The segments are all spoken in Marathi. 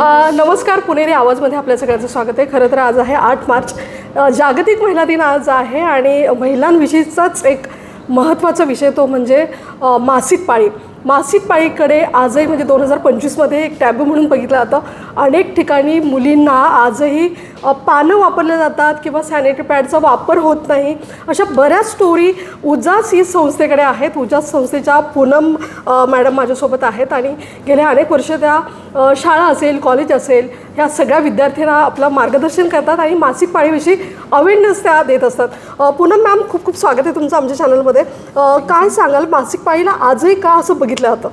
नमस्कार पुणेरी आवाजमध्ये आपल्या सगळ्यांचं स्वागत आहे. खरं तर आज आहे आठ मार्च. जागतिक महिला दिन आज आहे आणि महिलांविषयीचाच एक महत्त्वाचा विषय तो म्हणजे मासिक पाळी. मासिक पाळीकडे आजही म्हणजे दोन हजार पंचवीसमध्ये एक टॅबू म्हणून बघितलं जातं. अनेक ठिकाणी मुलींना आजही पानं वापरले जातात किंवा सॅनिटरी पॅडचा वापर होत नाही. अशा बऱ्याच स्टोरी उजास ही संस्थेकडे आहेत. उजास संस्थेच्या पूनम मॅडम माझ्यासोबत आहेत आणि गेल्या अनेक वर्ष त्या शाळा असेल कॉलेज असेल ह्या सगळ्या विद्यार्थ्यांना आपलं मार्गदर्शन करतात आणि मासिक पाळीविषयी अवेअरनेस त्या देत असतात. पूनम मॅम खूप खूप स्वागत आहे तुमचं आमच्या चॅनलमध्ये काय सांगाल? मासिक पाळीला आजही का असं बघितलं जातं?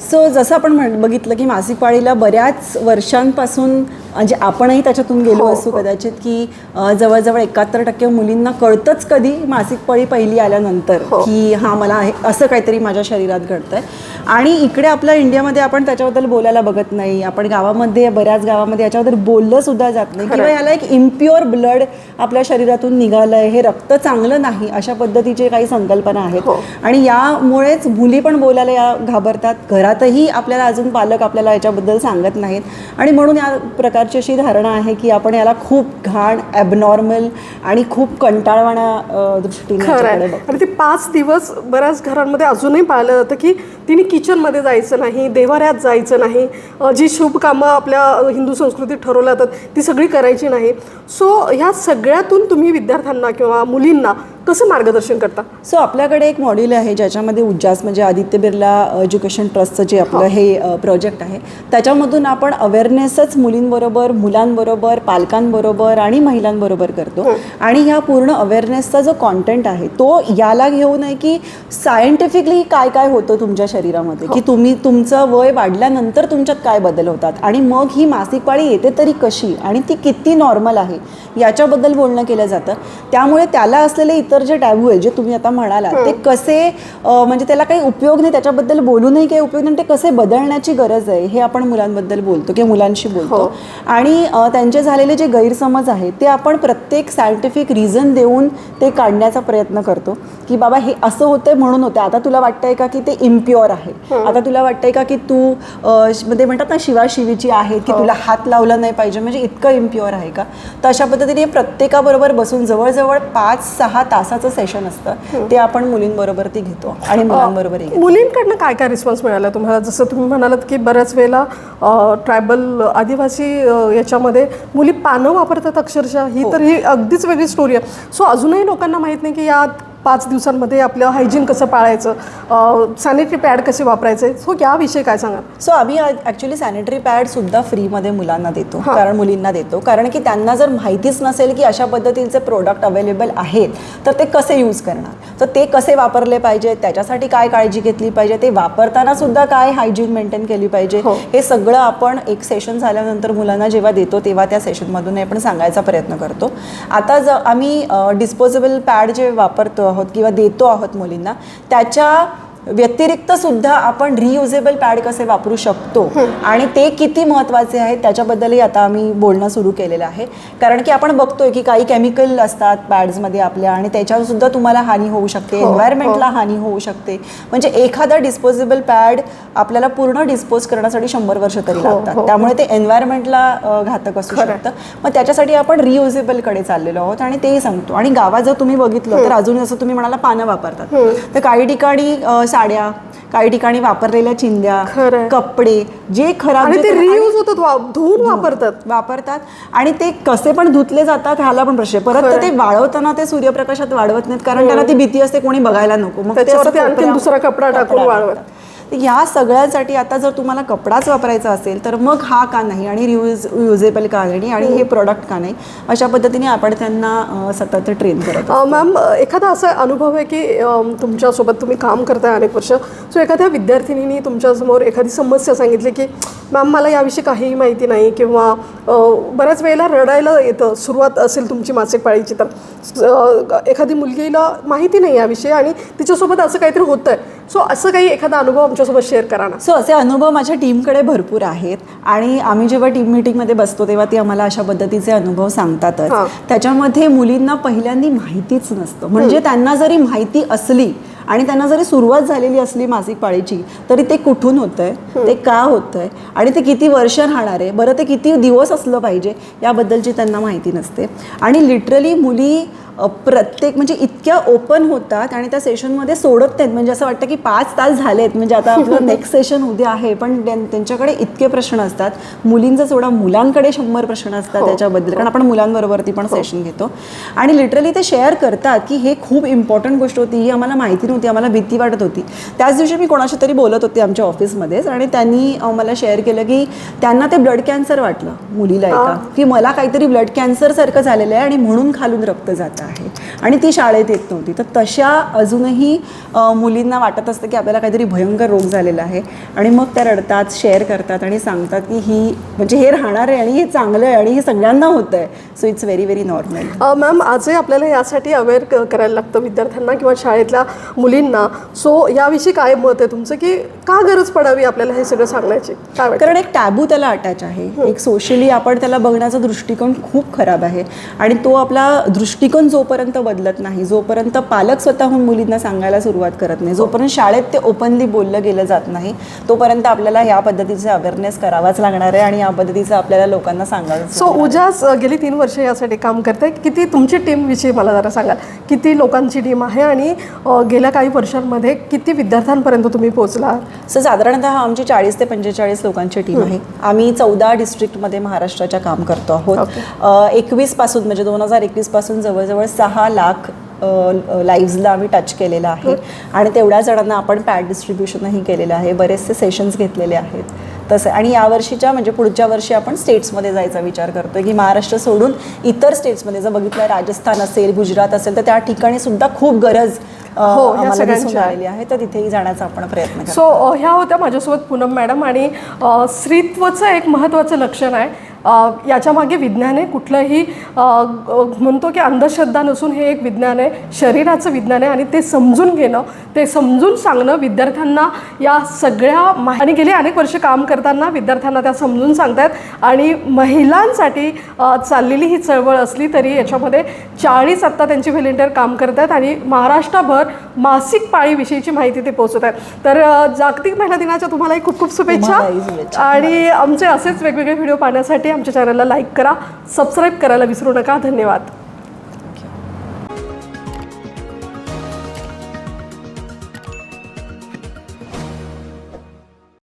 सो जसं आपण म्हण बघितलं की मासिक पाळीला बऱ्याच वर्षांपासून म्हणजे आपणही त्याच्यातून गेलो हो, असू हो. कदाचित की जवळजवळ एकाहत्तर टक्के मुलींना कळतंच कधी मासिक पाळी पहिली आल्यानंतर हो. की हा मला असं काहीतरी माझ्या शरीरात घडतंय आणि इकडे आपल्या इंडियामध्ये आपण त्याच्याबद्दल बोलायला बघत नाही आपण गावामध्ये बऱ्याच गावामध्ये याच्याबद्दल बोललं सुद्धा जात नाही किंवा. ह्याला एक इम्प्युअर ब्लड आपल्या शरीरातून निघालंय हे रक्त चांगलं नाही अशा पद्धतीचे काही संकल्पना आहेत. आणि यामुळेच मुली पण बोलायला या घाबरतात घरातही आपल्याला अजून पालक आपल्याला याच्याबद्दल सांगत नाहीत आणि म्हणून या प्रकारची अशी धारणा आहे की आपण याला खूप घाण ॲबनॉर्मल आणि खूप कंटाळवाण्या अ, दृष्टीने ते पाच दिवस बऱ्याच घरांमध्ये अजूनही पाहिलं जातं की तिने किचनमध्ये जायचं नाही देवाऱ्यात जायचं नाही. जी शुभ कामं आपल्या हिंदू संस्कृतीत ठरवल्या जातात ती सगळी करायची नाही. सो ह्या सगळ्यातून तुम्ही विद्यार्थ्यांना किंवा मुलींना कसं मार्गदर्शन करता? सो आपल्याकडे एक मॉड्यूल आहे ज्याच्यामध्ये उज्जास म्हणजे आदित्य बिर्ला एज्युकेशन ट्रस्टचं जे आपलं हे. प्रोजेक्ट आहे त्याच्यामधून आपण अवेअरनेसच मुलींबरोबर मुलांबरोबर पालकांबरोबर आणि महिलांबरोबर करतो. आणि ह्या पूर्ण अवेअरनेसचा जो कॉन्टेंट आहे तो याला घेऊन आहे की सायंटिफिकली काय काय होतं तुमच्या शरीरामध्ये? की तुम्ही तुमचं वय वाढल्यानंतर तुमच्यात काय बदल होतात? आणि मग ही मासिक पाळी येते तरी कशी? आणि ती किती नॉर्मल आहे? याच्याबद्दल बोलणं केलं जातं. त्यामुळे त्याला असलेले इतर जे टॅबू आहे जे तुम्ही आता म्हणाला ते कसे म्हणजे त्याला काही उपयोग नाही त्याच्याबद्दल बोलूनही काही उपयोग नाही ते कसे बदलण्याची गरज आहे हे आपण मुलांबद्दल बोलतो किंवा मुलांशी बोलतो. आणि अ, त्यांचे झालेले जे गैरसमज आहेत ते आपण प्रत्येक सायंटिफिक रिझन देऊन ते काढण्याचा प्रयत्न करतो. की बाबा हे असं होतंय म्हणून होते आता तुला वाटतंय का की ते इम्प्युअर आहे? आता तुला वाटतंय का की तू श- मध्ये म्हणतात ना शिवाशिवीची आहे की तुला हात लावला नाही पाहिजे म्हणजे इतकं इम्प्युअर आहे का? तर अशा पद्धतीने प्रत्येकाबरोबर बसून जवळजवळ पाच सहा तासाचं सेशन असतं ते आपण मुलींबरोबर ती घेतो आणि मुलांबरोबरही घेतो. मुलींकडनं काय काय रिस्पॉन्स मिळाला तुम्हाला? जसं तुम्ही म्हणालात की बऱ्याच वेळेला ट्रायबल आदिवासी याच्यामध्ये मुली पानं वापरतात अक्षरशः. ही तर ही अगदीच वेगळी स्टोरी आहे. सो अजूनही लोकांना माहीत नाही की या पाच दिवसांमध्ये आपलं हायजीन कसं पाळायचं? सॅनिटरी पॅड कसे वापरायचे? सो याविषयी काय सांगा सो आम्ही ॲक्च्युली सॅनिटरी पॅड सुद्धा फ्रीमध्ये मुलांना देतो कारण मुलींना देतो. कारण की त्यांना जर माहितीच नसेल की अशा पद्धतीचे प्रोडक्ट अवेलेबल आहेत तर ते कसे यूज करणार? तर ते कसे वापरले पाहिजे? त्याच्यासाठी काय काळजी घेतली पाहिजे? ते वापरताना सुद्धा काय हायजीन मेंटेन केली पाहिजे? हो. हे सगळं आपण एक सेशन झाल्यानंतर मुलांना जेव्हा देतो तेव्हा त्या सेशनमधून आपण सांगायचा प्रयत्न करतो. आता ज आम्ही डिस्पोजेबल पॅड जे वापरतो आहोत किंवा देतो आहोत मुलींना त्याच्या व्यतिरिक्त सुद्धा आपण रियुजेबल पॅड कसे वापरू शकतो आणि ते किती महत्त्वाचे आहेत त्याच्याबद्दलही आता आम्ही बोलणं सुरू केलेलं आहे. कारण की आपण बघतोय की काही केमिकल असतात पॅड्समध्ये आपल्या आणि त्याच्यावर सुद्धा तुम्हाला हानी होऊ शकते हो, एन्व्हायरमेंटला हानी होऊ शकते. म्हणजे एखादा डिस्पोजेबल पॅड आपल्याला पूर्ण डिस्पोज करण्यासाठी शंभर वर्ष तरी हो, हो. लागतात त्यामुळे ते एन्व्हायरमेंटला घातक असू. शकतं. मग त्याच्यासाठी आपण रियुजेबलकडे चाललेलो आहोत आणि तेही सांगतो. आणि गावात जर तुम्ही बघितलं तर अजून जसं तुम्ही म्हणाला पानं वापरतात. तर काही ठिकाणी साड्या काही ठिकाणी वापरलेल्या चिंध्या. कपडे जे खराब ते रियूज होतात धुवून वापरतात वापरतात आणि ते कसे पण धुतले जातात ह्याला पण प्रश्न. परत ते वाळवताना ते सूर्यप्रकाशात वाढवत नाहीत कारण त्यांना ती भीती असते कोणी बघायला नको मग दुसरा कपडा टाकून कपडा वाळवत. टाकतात. तर ह्या सगळ्यांसाठी आता जर तुम्हाला कपडाच वापरायचा असेल तर मग हा का नाही? आणि रियूज युजेबल का नाही? आणि हे प्रोडक्ट का नाही? अशा पद्धतीने आपण त्यांना सतत ट्रेन करत मॅम एखादा असा अनुभव आहे की तुमच्यासोबत तुम्ही काम करताय अनेक वर्ष सो एखाद्या विद्यार्थिनीने तुमच्यासमोर एखादी समस्या सांगितली की मॅम मला याविषयी काहीही माहिती नाही किंवा बऱ्याच वेळेला रडायला येतं सुरुवात असेल तुमची मासिक पाळीची तर एखादी मुलगीला माहिती नाही याविषयी आणि तिच्यासोबत असं काहीतरी होतं आहे सो असं काही एखादा अनुभव आमच्यासोबत शेअर करा ना. सो असे अनुभव माझ्या टीमकडे भरपूर आहेत. आणि आम्ही जेव्हा टीम मिटिंगमध्ये बसतो तेव्हा ती आम्हाला अशा पद्धतीचे अनुभव सांगतातच. त्याच्यामध्ये मुलींना पहिल्यांदी माहितीच नसतं. म्हणजे त्यांना जरी माहिती असली आणि त्यांना जरी सुरुवात झालेली असली मासिक पाळीची तरी ते कुठून होतं आहे ते का होतं आहे आणि ते किती वर्ष राहणार आहे? बरं ते किती दिवस असलं पाहिजे? याबद्दलची त्यांना माहिती नसते. आणि लिटरली मुली प्रत्येक म्हणजे इतक्या ओपन होतात आणि त्या सेशनमध्ये सोडत नाहीत म्हणजे असं वाटतं की पाच तास झालेत. म्हणजे आता आपलं नेक्स्ट सेशन उद्या आहे. पण त्यां- त्यांच्याकडे इतके प्रश्न असतात. मुलींचा सोडा मुलांकडे शंभर प्रश्न असतात त्याच्याबद्दल. कारण आपण मुलांबरोबरती पण सेशन घेतो. आणि लिटरली ते शेअर करतात की हे खूप इम्पॉर्टंट गोष्ट होती. ही आम्हाला माहिती नव्हती. आम्हाला भीती वाटत होती. त्याच दिवशी मी कोणाशी तरी बोलत होते आमच्या ऑफिसमध्येच आणि त्यांनी मला शेअर केलं की त्यांना ते ब्लड कॅन्सर वाटलं मुलीला एका. की मला काहीतरी ब्लड कॅन्सर सारखं झालेलं आहे आणि म्हणून खालून रक्त जात आहे आणि ती शाळेत येत नव्हती. तर तशा अजूनही मुलींना वाटत असतं की आपल्याला काहीतरी भयंकर रोग झालेला आहे. आणि मग त्या रडतात शेअर करतात आणि सांगतात की ही म्हणजे हे राहणार आहे आणि हे चांगलं आहे आणि हे सगळ्यांना होतं आहे. So it's very very normal ma'am आजही आपल्याला यासाठी अवेअर करायला लागतं विद्यार्थ्यांना किंवा शाळेतल्या मुलींना. सो याविषयी काय मत आहे तुमचं? की का गरज पडावी आपल्याला हे सगळं सांगण्याची काय कारण एक टॅबू त्याला अटॅच आहे. एक सोशली आपण त्याला बघण्याचा दृष्टिकोन खूप खराब आहे. आणि तो आपला दृष्टिकोन जोपर्यंत बदलत नाही जोपर्यंत पालक स्वतःहून मुलींना सांगायला सुरुवात करत नाही जोपर्यंत शाळेत ते ओपनली बोललं गेलं जात नाही तोपर्यंत आपल्याला ह्या पद्धतीचे अवेअरनेस करावाच लागणार आहे आणि या पद्धतीचं आपल्याला लोकांना सांगायचं सो उजास गेली तीन वर्ष यासाठी काम करते. किती तुमची टीमविषयी मला जरा सांगाल? किती लोकांची टीम आहे आणि गेल्या काही वर्षांमध्ये किती विद्यार्थ्यांपर्यंत तुम्ही पोहोचला? सो साधारणतः आमची चाळीस ते पंचेचाळीस लोकांची टीम आहे. आम्ही चौदा डिस्ट्रिक्टमध्ये महाराष्ट्राच्या काम करतो आहोत. एकवीसपासून म्हणजे दोन हजार एकवीसपासून जवळजवळ सहा लाख लाईव्हजला आम्ही टच केलेलं आहे. आणि तेवढ्या जणांना आपण पॅड डिस्ट्रीब्युशनही केलेलं आहे. बरेचसे सेशन्स घेतलेले आहेत. तसं आणि यावर्षीच्या म्हणजे पुढच्या वर्षी आपण स्टेट्समध्ये जायचा विचार करतोय. की महाराष्ट्र सोडून इतर स्टेट्समध्ये जर बघितलं राजस्थान असेल गुजरात असेल तर त्या ठिकाणी सुद्धा खूप गरज हो, आहे. आलेली आहे. तर तिथेही जाण्याचा आपण प्रयत्न सो ह्या होत्या माझ्यासोबत पूनम मॅडम आणि स्त्रीत्वचं एक महत्त्वाचं लक्षण आहे. याच्यामागे विज्ञान आहे कुठलंही म्हणतो की अंधश्रद्धा नसून हे एक विज्ञान आहे शरीराचं विज्ञान आहे आणि ते समजून घेणं ते समजून सांगणं विद्यार्थ्यांना या सगळ्या आणि गेली अनेक वर्ष काम करताना विद्यार्थ्यांना त्या समजून सांगतायत आणि महिलांसाठी चाललेली ही चळवळ असली तरी याच्यामध्ये चाळीस आत्ता त्यांची व्हॉलेंटियर काम करत आहेत आणि महाराष्ट्रभर मासिक पाळीविषयीची माहिती ते पोहोचत आहेत तर जागतिक महिला दिनाच्या तुम्हालाही खूप खूप शुभेच्छा. आणि आमचे असेच वेगवेगळे व्हिडिओ पाहण्यासाठी आमच्या चॅनलला लाईक करा सबस्क्राईब करायला विसरू नका. धन्यवाद.